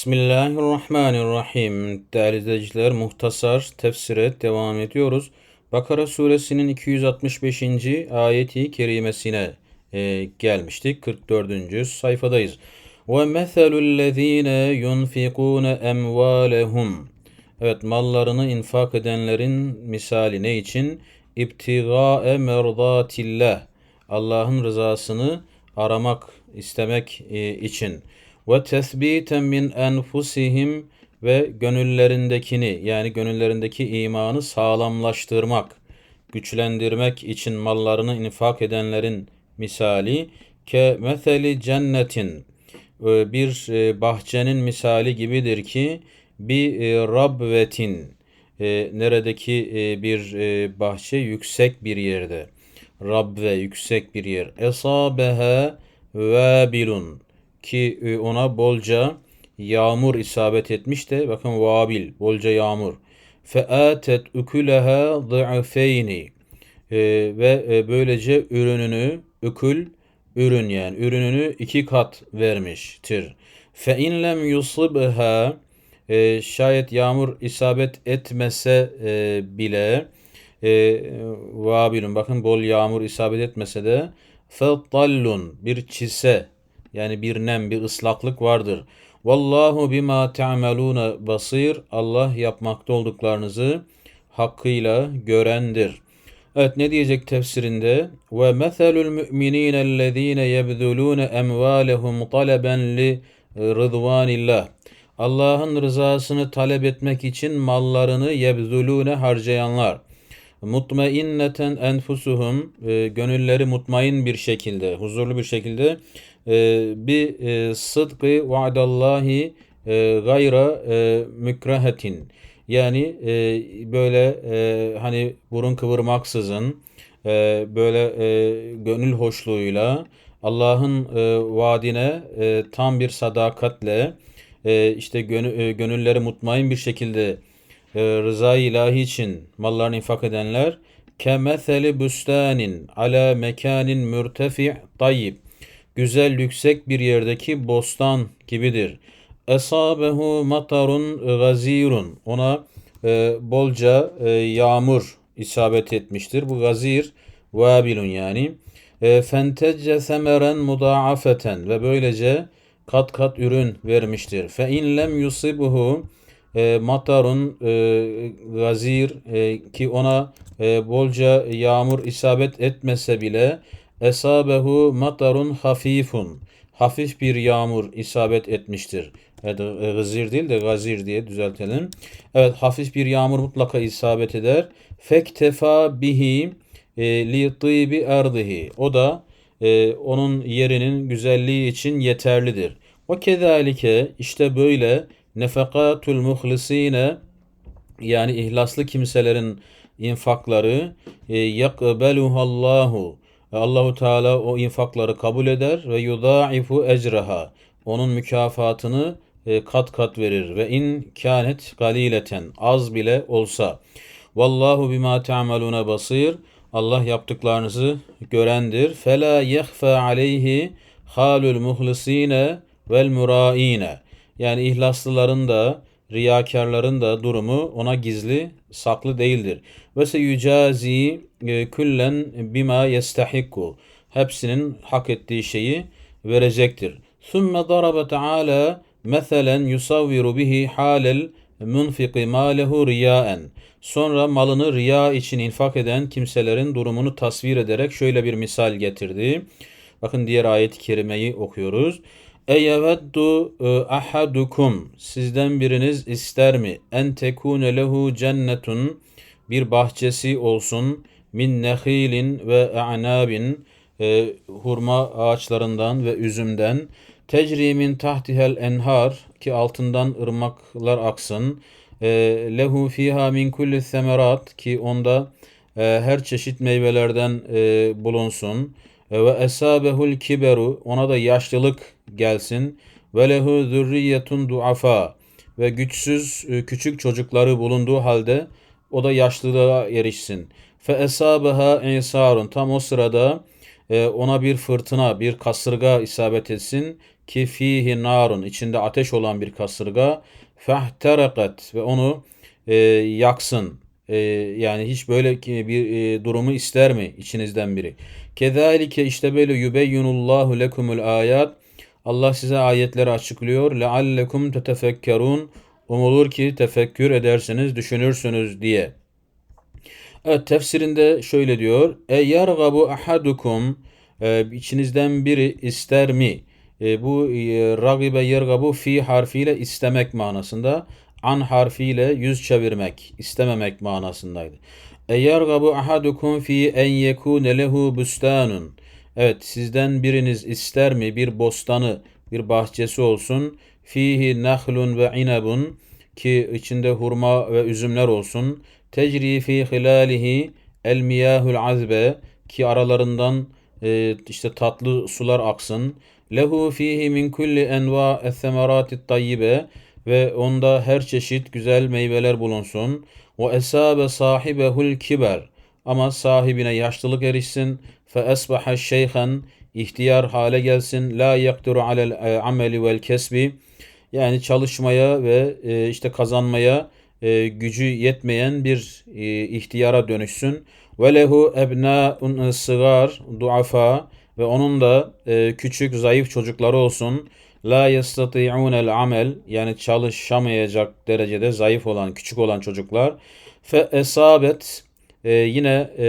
Bismillahirrahmanirrahim. Değerli izleyiciler, muhtasar tefsire devam ediyoruz. Bakara suresinin 265. ayeti kerimesine e, gelmiştik. 44. sayfadayız. وَمَثَلُ الَّذ۪ينَ يُنْفِقُونَ اَمْوَالَهُمْ Evet, mallarını infak edenlerin misali ne için? İbtigâe merdatillah. Allah'ın rızasını aramak, istemek e, için ve tesbiten min enfusihim ve gönüllerindekini yani gönüllerindeki imanı sağlamlaştırmak, güçlendirmek için mallarını infak edenlerin misali ke meseli cennetin e, bir e, bahçenin misali gibidir ki bir e, rabvetin neredeki bir bahçe yüksek bir yerde rabve yüksek bir yer. Esabeha vabilun ki e, ona bolca yağmur isabet etmiş de bakın vabil bolca yağmur. Featet ukulaha dı'feyni e, ve e, böylece ürününü ükül ürün yani ürününü iki kat vermiştir. Fe in lem yusibha e, şayet yağmur isabet etmese e, bile e, vabilun bakın bol yağmur isabet etmese de fetallun bir çise yani bir nem, bir ıslaklık vardır. Vallahu bima ta'maluna basir. Allah yapmakta olduklarınızı hakkıyla görendir. Evet ne diyecek tefsirinde? Ve meselul mu'minine ellezine yebzulune emvalehum taleben li rıdvanillah. Allah'ın rızasını talep etmek için mallarını yebzulune harcayanlar. Mutmainneten enfusuhum e, gönülleri mutmain bir şekilde, huzurlu bir şekilde ee, bir e, sıdkı vaadallahi e, gayra e, mükrahetin. Yani e, böyle e, hani burun kıvırmaksızın e, böyle e, gönül hoşluğuyla Allah'ın e, vaadine e, tam bir sadakatle e, işte gönü, e, gönülleri mutmain bir şekilde e, rıza ilahi için mallarını infak edenler kemetheli büstanin ala mekanin mürtefi tayyib güzel yüksek bir yerdeki bostan gibidir. Esabehu matarun gazirun. Ona e, bolca e, yağmur isabet etmiştir. Bu gazir vabilun yani. E, fentecce semeren mudaafeten ve böylece kat kat ürün vermiştir. Fe in lem yusibuhu e, matarun e, gazir e, ki ona e, bolca yağmur isabet etmese bile Esabehu matarun hafifun. Hafif bir yağmur isabet etmiştir. Evet, e, gızir değil de gazir diye düzeltelim. Evet hafif bir yağmur mutlaka isabet eder. Fektefa bihi e, li tibi erdihi. O da e, onun yerinin güzelliği için yeterlidir. O kezalike işte böyle nefekatul muhlisine yani ihlaslı kimselerin infakları e, yakbeluhallahu Allahu Teala o infakları kabul eder ve yudaifu ecraha. Onun mükafatını e, kat kat verir ve in kânet galileten az bile olsa. Vallahu bima ta'maluna basir. Allah yaptıklarınızı görendir. Fela yehfa aleyhi halul muhlisine vel muraine. Yani ihlaslıların da riyakarların da durumu ona gizli, saklı değildir. Ve se yücazi e, küllen bima yestahikku. Hepsinin hak ettiği şeyi verecektir. Sümme darabe teala meselen yusavviru bihi halel munfiki malehu riyaen. Sonra malını riya için infak eden kimselerin durumunu tasvir ederek şöyle bir misal getirdi. Bakın diğer ayet-i kerimeyi okuyoruz. Eyeveddu e, ahadukum sizden biriniz ister mi? En tekune lehu cennetun bir bahçesi olsun min nehilin ve a'nabin e, hurma ağaçlarından ve üzümden. Tecri min tahtihel enhar ki altından ırmaklar aksın. E, lehu fiha min kulli semerat ki onda e, her çeşit meyvelerden e, bulunsun. E, ve esabehul kiberu ona da yaşlılık gelsin ve lehu zürriyetun duafa ve güçsüz e, küçük çocukları bulunduğu halde o da yaşlılığa erişsin. Fe esabeha insarun tam o sırada e, ona bir fırtına, bir kasırga isabet etsin ki fihi narun içinde ateş olan bir kasırga fehterakat ve onu e, yaksın. E, yani hiç böyle bir e, durumu ister mi içinizden biri? Kezalike işte böyle yubeyyinullahu lekumul ayat. Allah size ayetleri açıklıyor. Leallekum tetefekkerun. Umulur ki tefekkür edersiniz, düşünürsünüz diye. Evet tefsirinde şöyle diyor. E yergabu ahadukum e, biri ister mi? E, bu e, ragibe yergabu fi harfiyle istemek manasında. An harfiyle yüz çevirmek, istememek manasındaydı. E yergabu ahadukum fi en yekune lehu. Evet sizden biriniz ister mi bir bostanı, bir bahçesi olsun. Fihi nahlun ve inabun ki içinde hurma ve üzümler olsun. Tecri fi hilalihi el miyahul azbe ki aralarından e, işte tatlı sular aksın. Lehu fihi min kulli enva es-semerati tayyibe ve onda her çeşit güzel meyveler bulunsun. Ve esabe sahibehul kiber ama sahibine yaşlılık erişsin. Esbaha şeyhen ihtiyar hale gelsin. La yakturu alel e, ameli vel kesbi yani çalışmaya ve e, işte kazanmaya e, gücü yetmeyen bir ihtiyara dönüşsün. Ve lehu ebnaun sıgar duafa ve onun da küçük zayıf çocukları olsun. La yestati'unel amel yani çalışamayacak derecede zayıf olan küçük olan çocuklar. Fe esabet e, yine e,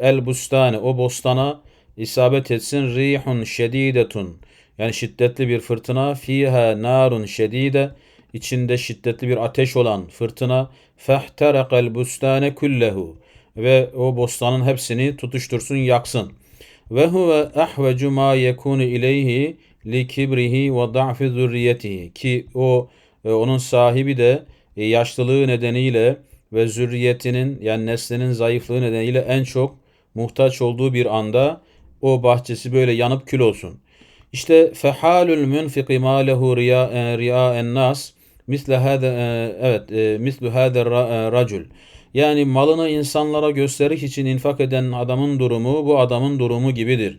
el bustane o bostana isabet etsin. Rihun şedidetun. Yani şiddetli bir fırtına. Fiha narun şedide. İçinde şiddetli bir ateş olan fırtına. Fehterakal bustane kullehu. Ve o bostanın hepsini tutuştursun yaksın. Ve huve ahvecu ma yekunu ileyhi li kibrihi ve da'fi zürriyetihi. Ki o e, onun sahibi de e, yaşlılığı nedeniyle ve zürriyetinin yani neslinin zayıflığı nedeniyle en çok muhtaç olduğu bir anda o bahçesi böyle yanıp kül olsun. İşte fehalul munfiki ma lehu riya riya en nas misle hada e, evet e, mislu hada e, racul. Yani malını insanlara gösteriş için infak eden adamın durumu bu adamın durumu gibidir.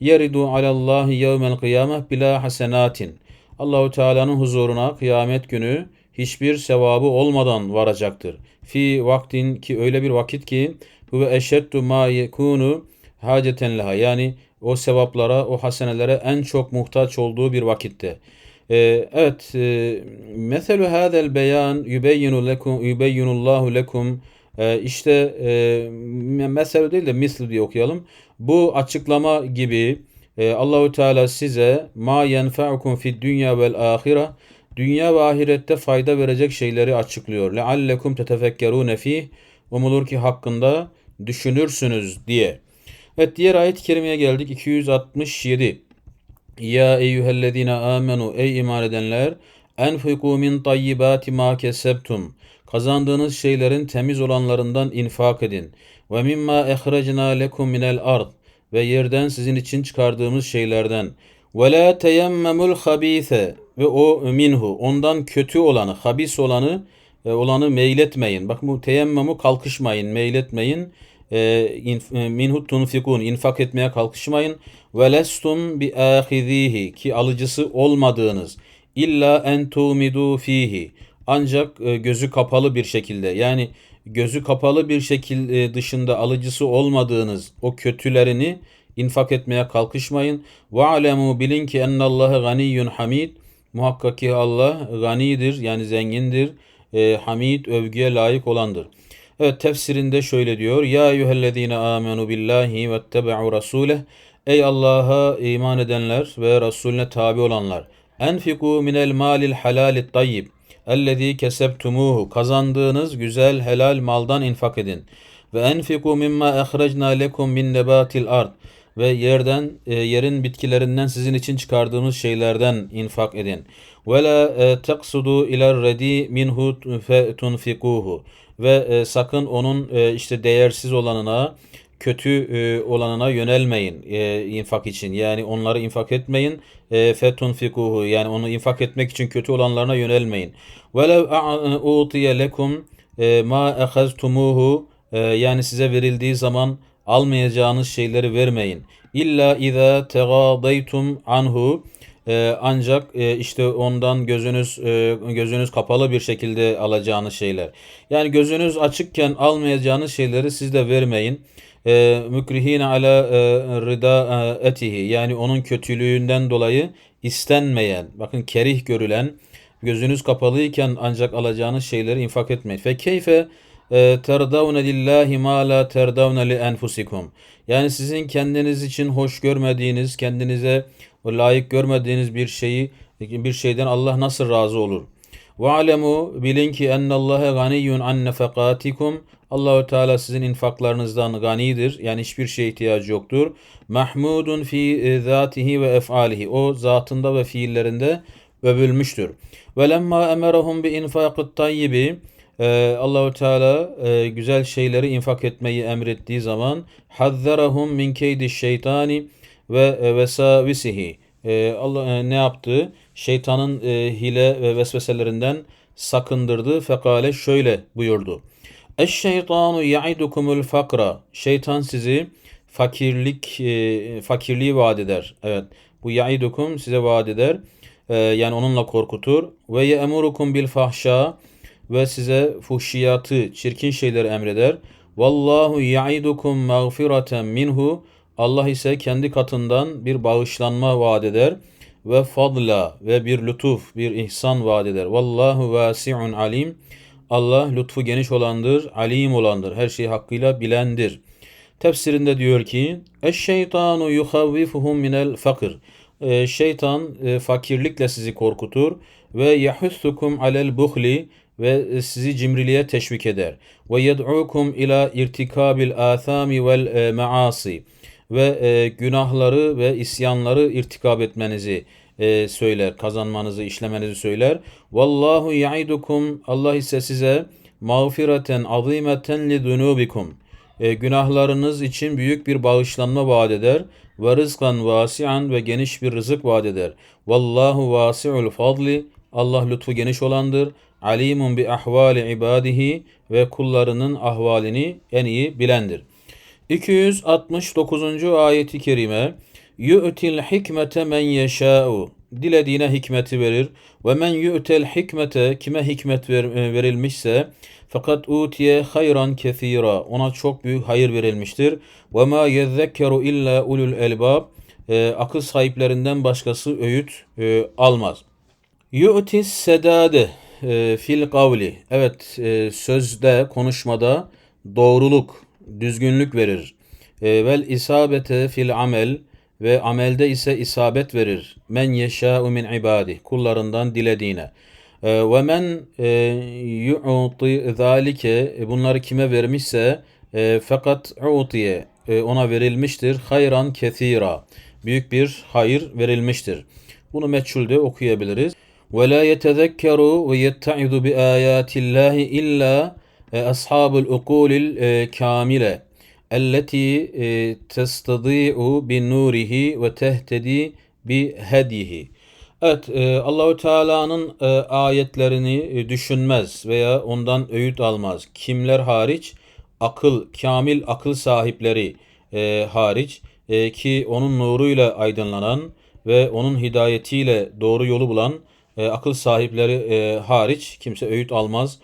Yeridu alallahi yevmel kıyameh bila hasenatin. Allahu Teala'nın huzuruna kıyamet günü hiçbir sevabı olmadan varacaktır. Fi vaktin ki öyle bir vakit ki huve eşeddu ma yekunu haceten leha. Yani o sevaplara, o hasenelere en çok muhtaç olduğu bir vakitte. Ee, evet, e, meselu hadel beyan yubeyyinu lekum yubeyyinullahu lekum ee, işte e, mesele değil de misli diye okuyalım. Bu açıklama gibi e, Allahu Teala size ma yenfa'ukum fid dünya vel ahire dünya ve ahirette fayda verecek şeyleri açıklıyor. Leallekum tetefekkerune fih umulur ki hakkında düşünürsünüz diye. Evet diğer ayet-i kerimeye geldik. 267. Ya eyyühellezine amenu ey iman edenler enfiku min tayyibati ma kesebtum kazandığınız şeylerin temiz olanlarından infak edin. Ve mimma ehrecna lekum minel ard ve yerden sizin için çıkardığımız şeylerden. Ve la teyemmemul habise ve o minhu ondan kötü olanı, habis olanı e, olanı meyletmeyin. Bak bu teyemmemu kalkışmayın, meyletmeyin e, e, minhu tunfikun infak etmeye kalkışmayın. Ve lestum bi ahizihi ki alıcısı olmadığınız illa en tumidu fihi ancak gözü kapalı bir şekilde yani gözü kapalı bir şekilde dışında alıcısı olmadığınız o kötülerini infak etmeye kalkışmayın. Ve alemu bilin ki ennallâhe ganiyyun hamid. Muhakkak ki Allah ganidir yani zengindir. E, hamid övgüye layık olandır. Evet tefsirinde şöyle diyor. Ya eyyühellezine amenu billahi ve tebe'u rasuleh. Ey Allah'a iman edenler ve Resulüne tabi olanlar. Enfiku minel malil halalit tayyib. Ellezî kesebtumuhu. Kazandığınız güzel helal maldan infak edin. Ve enfiku mimma ehrecna lekum min nebatil ard. Ve yerden, e, yerin bitkilerinden sizin için çıkardığımız şeylerden infak edin. Ve la e, teqsudu iler redi minhu tunfikuhu ve e, sakın onun e, işte değersiz olanına, kötü e, olanına yönelmeyin e, infak için. Yani onları infak etmeyin. E, fetun fikuhu yani onu infak etmek için kötü olanlarına yönelmeyin. Velev utiye lekum e, ma ehaztumuhu e, yani size verildiği zaman almayacağınız şeyleri vermeyin. İlla iza tegadaytum anhu e, ancak e, işte ondan gözünüz e, gözünüz kapalı bir şekilde alacağınız şeyler. Yani gözünüz açıkken almayacağınız şeyleri siz de vermeyin. E, mükrihine ala e, rıda e, etihi yani onun kötülüğünden dolayı istenmeyen, bakın kerih görülen, gözünüz kapalıyken ancak alacağınız şeyleri infak etmeyin. Fe keyfe terdavne lillahi ma la terdavne li enfusikum. Yani sizin kendiniz için hoş görmediğiniz, kendinize layık görmediğiniz bir şeyi bir şeyden Allah nasıl razı olur? Ve alemu bilin ki ennallâhe ganiyyun an nefekatikum. Allahu Teala sizin infaklarınızdan ganidir. Yani hiçbir şeye ihtiyacı yoktur. Mahmudun fi zatihi ve efalihi. O zatında ve fiillerinde övülmüştür. Ve lemma emerahum bi infaqit tayyibi. Ee, Allahu Teala e, güzel şeyleri infak etmeyi emrettiği zaman hazzarahum min keydi şeytani ve e, vesavisihi. E, Allah e, ne yaptı? Şeytanın e, hile ve vesveselerinden sakındırdı. Fekale şöyle buyurdu. Eşşeytanu ya'idukumul fakra. Şeytan sizi fakirlik e, fakirliği vaat eder. Evet. Bu ya'idukum size vaat eder. E, yani onunla korkutur. Ve ye'murukum bil fahşa ve size fuhşiyatı, çirkin şeyleri emreder. Vallahu ya'idukum mağfireten minhu. Allah ise kendi katından bir bağışlanma vaat eder ve fadla ve bir lütuf, bir ihsan vaat eder. Vallahu vasi'un alim. Allah lütfu geniş olandır, alim olandır. Her şeyi hakkıyla bilendir. Tefsirinde diyor ki: "Eş-şeytanu yuhavvifuhum minel fakir." Ee, şeytan e, fakirlikle sizi korkutur ve yahussukum alel buhli ve sizi cimriliğe teşvik eder. Ve yed'ukum ila irtikabil athami vel e, maasi ve e, günahları ve isyanları irtikab etmenizi e, söyler, kazanmanızı, işlemenizi söyler. Vallahu yaidukum Allah ise size mağfireten azimeten li zunubikum. E, günahlarınız için büyük bir bağışlanma vaat eder ve rızkan vasian ve geniş bir rızık vaat eder. Vallahu vasi'ul fadli. Allah lütfu geniş olandır. Alimun bi ahvali ibadihi ve kullarının ahvalini en iyi bilendir. 269. ayeti kerime Yu'til hikmete men yeşâ'u Dilediğine hikmeti verir. Ve men yu'tel hikmete kime hikmet ver, e, verilmişse fakat utiye hayran kethira ona çok büyük hayır verilmiştir. Ve ma yezzekkeru illa ulul elbab e, akıl sahiplerinden başkası öğüt e, almaz. Yu'tis sedade e, fil kavli. Evet e, sözde konuşmada doğruluk düzgünlük verir. E, vel isabete fil amel ve amelde ise isabet verir. Men yeşâ'u min ibadi kullarından dilediğine. E, ve men e, yu'ti zalike e, bunları kime vermişse e, fakat utiye e, ona verilmiştir. Hayran kethira büyük bir hayır verilmiştir. Bunu meçhulde okuyabiliriz. İlla ashabul ukulil e, kamile elleti e, testadi'u bin nurihi ve tehtedi bi hedihi. Evet e, Allahu Teala'nın e, ayetlerini e, düşünmez veya ondan öğüt almaz. Kimler hariç? Akıl, kamil akıl sahipleri hariç ki onun nuruyla aydınlanan ve onun hidayetiyle doğru yolu bulan e, akıl sahipleri e, hariç kimse öğüt almaz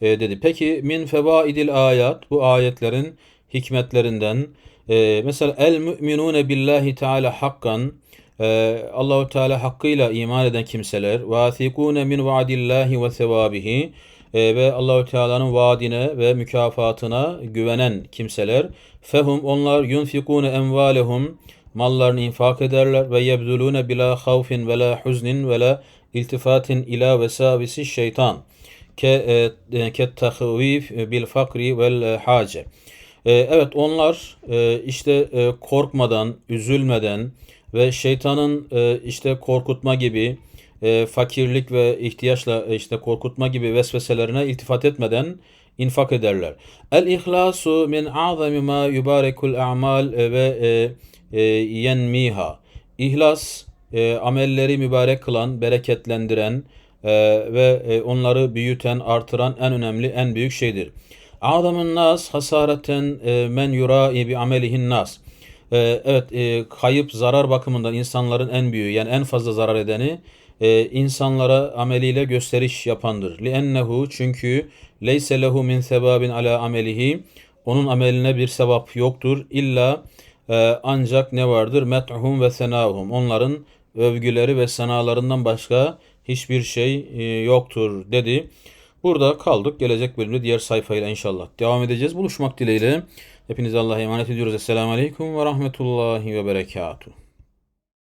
e, dedi. Peki min fevaidil ayat bu ayetlerin hikmetlerinden e, mesela el müminune billahi teala hakkan e, Allahu Teala hakkıyla iman eden kimseler vasikune min vaadillahi ve sevabihi e, ve Allahu Teala'nın vaadine ve mükafatına güvenen kimseler fehum onlar yunfikune envalehum mallarını infak ederler ve yebzulune bila havfin ve la huznin ve la iltifatin ila vesavisi şeytan ke e, ke tahvif bil fakri vel hace. E, evet onlar e, işte korkmadan, üzülmeden ve şeytanın işte korkutma gibi fakirlik ve ihtiyaçla işte korkutma gibi vesveselerine iltifat etmeden infak ederler. El ihlasu min azami ma yubarekul a'mal ve yenmiha. İhlas amelleri mübarek kılan, bereketlendiren, e, ve e, onları büyüten, artıran en önemli, en büyük şeydir. A'zamun nas hasareten e, men yurai bi amelihin nas. E, evet e, kayıp zarar bakımından insanların en büyüğü yani en fazla zarar edeni e, insanlara ameliyle gösteriş yapandır. Li'ennehu çünkü leyse lehu min sebabin ala amelihi onun ameline bir sevap yoktur. İlla e, ancak ne vardır? Met'hum ve senahum. Onların övgüleri ve senalarından başka hiçbir şey e, yoktur dedi. Burada kaldık. Gelecek bölümde diğer sayfayla inşallah devam edeceğiz. Buluşmak dileğiyle. Hepinize Allah'a emanet ediyoruz. Esselamu Aleyküm ve Rahmetullahi ve Berekatuhu.